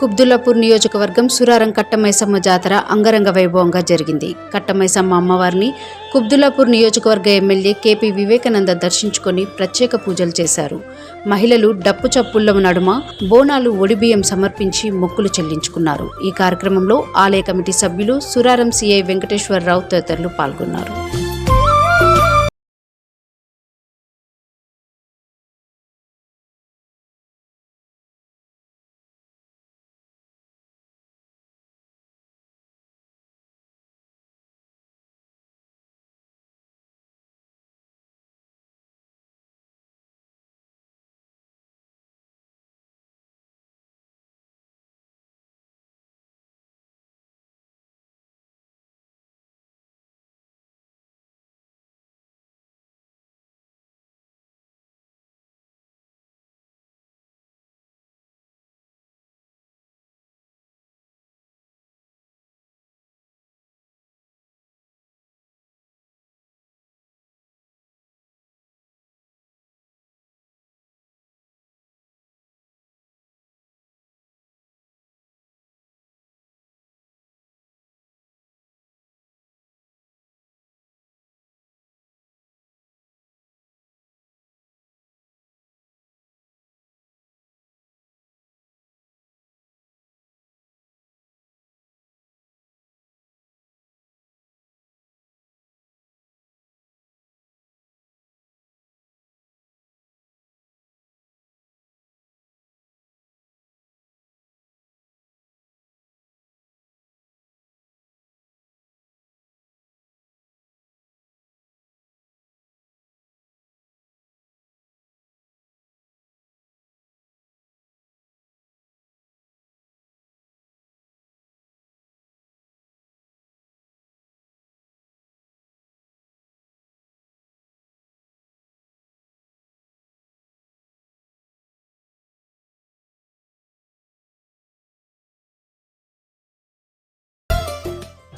కుబ్దుల్లాపూర్ నియోజకవర్గం సురారం కట్టమైసమ్మ జాతర అంగరంగ వైభవంగా జరిగింది. కట్టమైసమ్మ అమ్మవారిని కుబ్దుల్లాపూర్ నియోజకవర్గ ఎమ్మెల్యే కేపీ వివేకానంద దర్శించుకొని ప్రత్యేక పూజలు చేశారు. మహిళలు డప్పు చప్పుళ్ళ నడుమ బోనాలు ఒడిబియ్యం సమర్పించి మొక్కులు చెల్లించుకున్నారు. ఈ కార్యక్రమంలో ఆలయ కమిటీ సభ్యులు సురారం సిఐ వెంకటేశ్వరరావు తదితరులు పాల్గొన్నారు.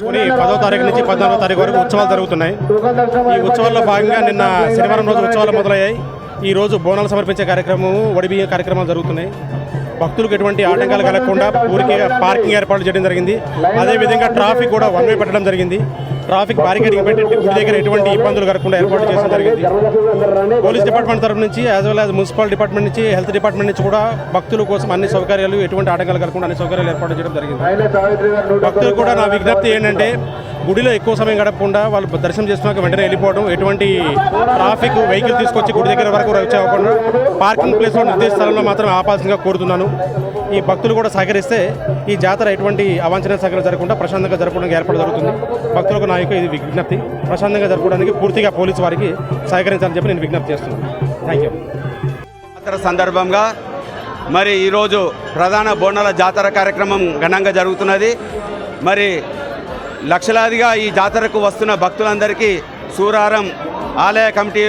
కొని పదో తారీఖు నుంచి పద్నాలుగో తారీఖు వరకు ఉత్సవాలు జరుగుతున్నాయి. ఈ ఉత్సవాల్లో భాగంగా నిన్న శనివారం రోజు ఉత్సవాలు మొదలయ్యాయి. ఈ రోజు బోనాలు సమర్పించే కార్యక్రమం వడిబియ్య కార్యక్రమాలు జరుగుతున్నాయి. భక్తులకు ఎటువంటి ఆటంకాలు కలగకుండా ఊరికే పార్కింగ్ ఏర్పాటు చేయడం జరిగింది. అదేవిధంగా ట్రాఫిక్ కూడా వన్ వే పెట్టడం జరిగింది. ట్రాఫిక్ బారికేడింగ్ పెట్టి గుడి దగ్గర ఎటువంటి ఇబ్బందులు కలగకుండా ఏర్పాటు చేయడం జరిగింది. పోలీస్ డిపార్ట్మెంట్ తరఫు నుంచి as well as municipal department నుంచి హెల్త్ డిపార్ట్మెంట్ నుంచి కూడా భక్తుల కోసం అన్ని సౌకర్యాలు ఎటువంటి ఆటంకాలు కలగకుండా అన్ని సౌకర్యాలు ఏర్పాటు చేయడం జరిగింది. భక్తులు కూడా నా విజ్ఞప్తి ఏంటంటే గుడిలో ఎక్కువ సమయం గడపకుండా వాళ్ళు దర్శనం చేసుకున్నాక వెంటనే వెళ్ళిపోవడం ఎటువంటి ట్రాఫిక్ వెహికల్ తీసుకొచ్చి గుడి దగ్గర వరకు వచ్చేవ్వకుండా పార్కింగ్ ప్లేస్లో నిర్దేశ స్థలంలో మాత్రం ఆపాల్సిందిగా కోరుతున్నాను. ఈ భక్తులు కూడా సహకరిస్తే ఈ జాతర ఎటువంటి అవాంఛనీయ సంఘటన జరగకుండా ప్రశాంతంగా జరపడానికి ఏర్పాటు జరుగుతుంది. భక్తులకు నా యొక్క ఇది విజ్ఞప్తి. ప్రశాంతంగా జరపడానికి పూర్తిగా పోలీసు వారికి సహకరించాలని చెప్పి నేను విజ్ఞప్తి చేస్తున్నాను. థ్యాంక్ యూ జాతర సందర్భంగా మరి ఈరోజు ప్రధాన బోనాల జాతర కార్యక్రమం ఘనంగా జరుగుతున్నది. మరి లక్షలాదిగా ఈ జాతరకు వస్తున్న భక్తులందరికీ సూరారం ఆలయ కమిటీ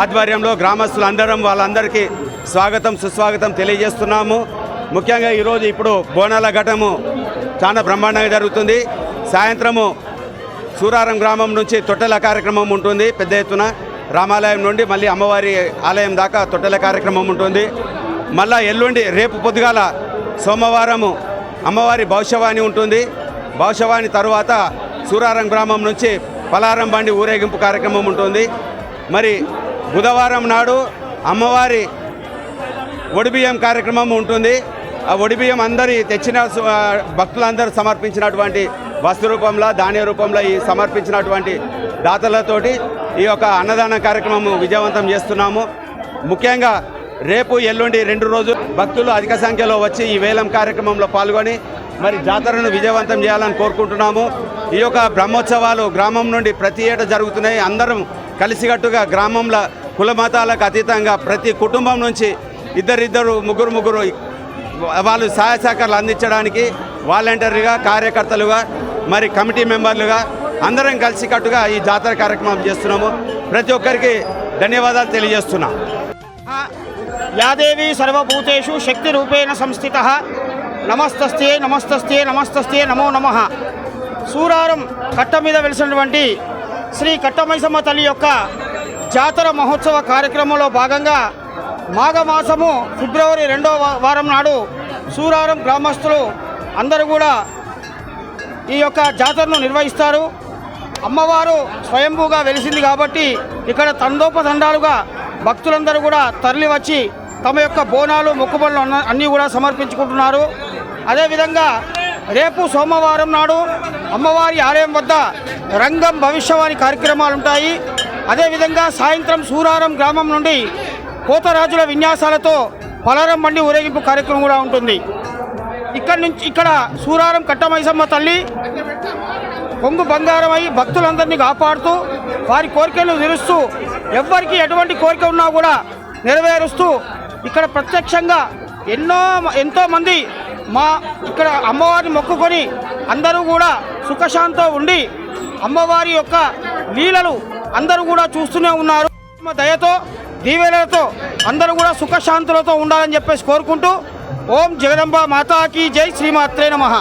ఆధ్వర్యంలో గ్రామస్తులందరం వాళ్ళందరికీ స్వాగతం సుస్వాగతం తెలియజేస్తున్నాము. ముఖ్యంగా ఈరోజు ఇప్పుడు బోనాల ఘటము చాలా బ్రహ్మాండంగా జరుగుతుంది. సాయంత్రము సూరారం గ్రామం నుంచి తొట్టెల కార్యక్రమం ఉంటుంది. పెద్ద ఎత్తున రామాలయం నుండి మళ్ళీ అమ్మవారి ఆలయం దాకా తొట్టెల కార్యక్రమం ఉంటుంది. మళ్ళా ఎల్లుండి రేపు పొద్దుగాల సోమవారము అమ్మవారి భవిష్యవాణి ఉంటుంది. భవిష్యవాణి తరువాత సూరారం గ్రామం నుంచి పలారం బండి ఊరేగింపు కార్యక్రమం ఉంటుంది. మరి బుధవారం నాడు అమ్మవారి ఒడిబియ్యం కార్యక్రమం ఉంటుంది. ఆ ఒడిబియ్యం అందరి తెచ్చిన భక్తులందరూ సమర్పించినటువంటి వస్తు రూపంలో ధాన్య రూపంలో ఈ సమర్పించినటువంటి దాతలతోటి ఈ యొక్క అన్నదాన కార్యక్రమం విజయవంతం చేస్తున్నాము. ముఖ్యంగా రేపు ఎల్లుండి రెండు రోజులు భక్తులు అధిక సంఖ్యలో వచ్చి ఈ వేలం కార్యక్రమంలో పాల్గొని మరి జాతరను విజయవంతం చేయాలని కోరుకుంటున్నాము. ఈ యొక్క బ్రహ్మోత్సవాలు గ్రామం నుండి ప్రతి ఏటా జరుగుతున్నాయి. అందరం కలిసికట్టుగా గ్రామంలో కుల మతాలకు అతీతంగా ప్రతి కుటుంబం నుంచి ఇద్దరిద్దరు ముగ్గురు ముగ్గురు వాళ్ళు సహాయ సహకారాలు అందించడానికి వాలంటీర్గా కార్యకర్తలుగా మరి కమిటీ మెంబర్లుగా అందరం కలిసికట్టుగా ఈ జాతర కార్యక్రమం చేస్తున్నాము. ప్రతి ఒక్కరికి ధన్యవాదాలు తెలియజేస్తున్నాం. యాదేవి సర్వభూతేషు శక్తిరూపేణ సంస్థిత. నమస్తస్తే నమస్తస్తే నమస్తస్తే నమో నమ. సూరారం కట్ట మీద వెలిసినటువంటి శ్రీ కట్టమైసమ్మ తల్లి యొక్క జాతర మహోత్సవ కార్యక్రమంలో భాగంగా మాఘమాసము ఫిబ్రవరి రెండవ వారం నాడు సూరారం గ్రామస్తులు అందరూ కూడా ఈ యొక్క జాతరను నిర్వహిస్తారు. అమ్మవారు స్వయంభూగా వెలిసింది కాబట్టి ఇక్కడ తండోపతండాలుగా భక్తులందరూ కూడా తరలి వచ్చి తమ యొక్క బోనాలు మొక్కుబళ్ళు అన్న- అన్నీ కూడా సమర్పించుకుంటున్నారు. అదేవిధంగా రేపు సోమవారం నాడు అమ్మవారి ఆలయం వద్ద రంగం భవిష్యవాణి కార్యక్రమాలు ఉంటాయి అదేవిధంగా సాయంత్రం సూరారం గ్రామం నుండి కోతరాజుల విన్యాసాలతో పలారం మండి ఊరేగింపు కార్యక్రమం కూడా ఉంటుంది. ఇక్కడ నుంచి ఇక్కడ సూరారం కట్టమైసమ్మ తల్లి కొంగు బంగారమై భక్తులందరినీ కాపాడుతూ వారి కోరికలను నిలుస్తూ ఎవ్వరికి ఎటువంటి కోరిక ఉన్నా కూడా నెరవేరుస్తూ ఇక్కడ ప్రత్యక్షంగా ఎన్నో ఎంతోమంది మా ఇక్కడ అమ్మవారిని మొక్కుకొని అందరూ కూడా సుఖశాంతో ఉండి అమ్మవారి యొక్క లీలలు అందరూ కూడా చూస్తూనే ఉన్నారు. దయతో దీవెనలతో అందరూ కూడా సుఖశాంతులతో ఉండాలని చెప్పేసి కోరుకుంటూ ఓం జగదంబ మాతాకి జై శ్రీమాత్రే నమః.